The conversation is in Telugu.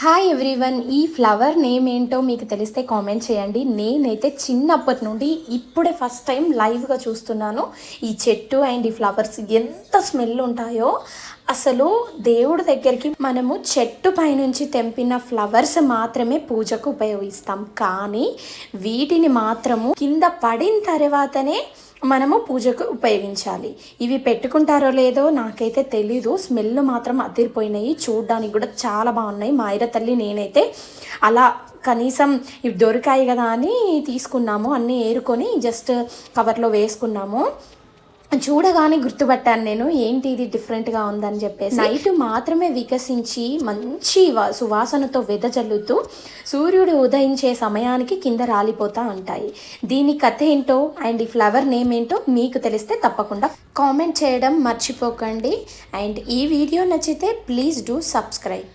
హాయ్ ఎవ్రీవన్ ఈ ఫ్లవర్ నేమ్ ఏంటో మీకు తెలిస్తే కామెంట్ చేయండి. నేనైతే చిన్నప్పటి నుండి ఇప్పుడే ఫస్ట్ టైం లైవ్గా చూస్తున్నాను. ఈ చెట్టు అండ్ ఈ ఫ్లవర్స్ ఎంత స్మెల్ ఉంటాయో. అసలు దేవుడి దగ్గరికి మనము చెట్టు పైనుంచి తెంపిన ఫ్లవర్స్ మాత్రమే పూజకు ఉపయోగిస్తాం. కానీ వీటిని మాత్రము కింద పడిన తర్వాతనే మనము పూజకు ఉపయోగించాలి. ఇవి పెట్టుకుంటారో లేదో నాకైతే తెలీదు. స్మెల్ మాత్రం అదిరిపోయినాయి. చూడడానికి కూడా చాలా బాగున్నాయి. మా ఐర తల్లి నేనైతే అలా కనీసం ఇవి దొరికాయి కదా అని తీసుకున్నాము. అన్నీ ఏరుకొని జస్ట్ కవర్లో వేసుకున్నాము. చూడగానే గుర్తుపట్టాను నేను ఏంటి ఇది డిఫరెంట్గా ఉందని చెప్పేసి. నైట్ మాత్రమే వికసించి మంచి సువాసనతో వెదజల్లుతూ సూర్యుడు ఉదయించే సమయానికి కింద రాలిపోతూ ఉంటాయి. దీని కథ ఏంటో అండ్ ఈ ఫ్లవర్ నేమ్ ఏంటో మీకు తెలిస్తే తప్పకుండా కామెంట్ చేయడం మర్చిపోకండి. అండ్ ఈ వీడియో నచ్చితే ప్లీజ్ డూ సబ్స్క్రైబ్.